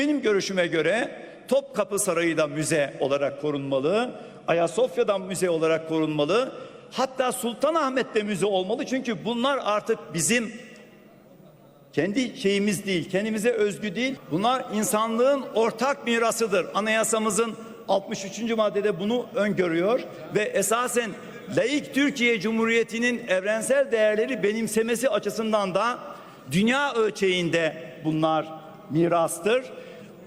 benim görüşüme göre Topkapı Sarayı da müze olarak korunmalı. Ayasofya'da müze olarak korunmalı. Hatta Sultanahmet'te müze olmalı. Çünkü bunlar artık bizim kendi şeyimiz değil, kendimize özgü değil. Bunlar insanlığın ortak mirasıdır. Anayasamızın 63. maddede bunu öngörüyor ve esasen laik Türkiye Cumhuriyeti'nin evrensel değerleri benimsemesi açısından da dünya ölçeğinde bunlar mirastır.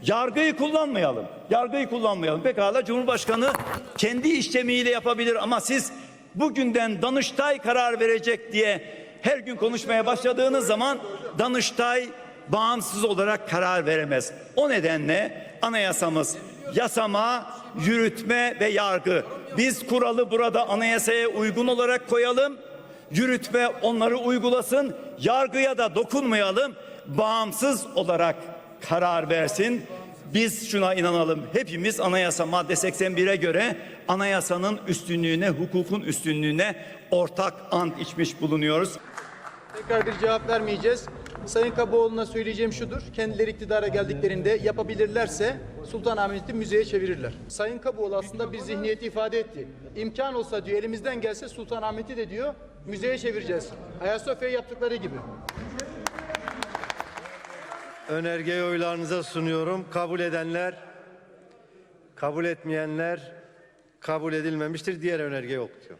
Yargıyı kullanmayalım. Yargıyı kullanmayalım. Pekala Cumhurbaşkanı kendi işlemiyle yapabilir ama siz bugünden Danıştay karar verecek diye her gün konuşmaya başladığınız zaman Danıştay bağımsız olarak karar veremez. O nedenle anayasamız yasama, yürütme ve yargı. Biz kuralı burada anayasaya uygun olarak koyalım. Yürütme onları uygulasın. Yargıya da dokunmayalım. Bağımsız olarak karar versin. Biz şuna inanalım. Hepimiz anayasa madde 81'e göre anayasanın üstünlüğüne, hukukun üstünlüğüne ortak ant içmiş bulunuyoruz. Tekrar bir cevap vermeyeceğiz. Sayın Kaboğlu'na söyleyeceğim şudur. Kendileri iktidara geldiklerinde yapabilirlerse Sultanahmet'i müzeye çevirirler. Sayın Kaboğlu aslında bir zihniyeti ifade etti. İmkan olsa diyor elimizden gelse Sultanahmet'i de diyor müzeye çevireceğiz. Ayasofya'yı yaptıkları gibi. Önergeyi oylarınıza sunuyorum. Kabul edenler, kabul etmeyenler kabul edilmemiştir. Diğer önerge yok diyor.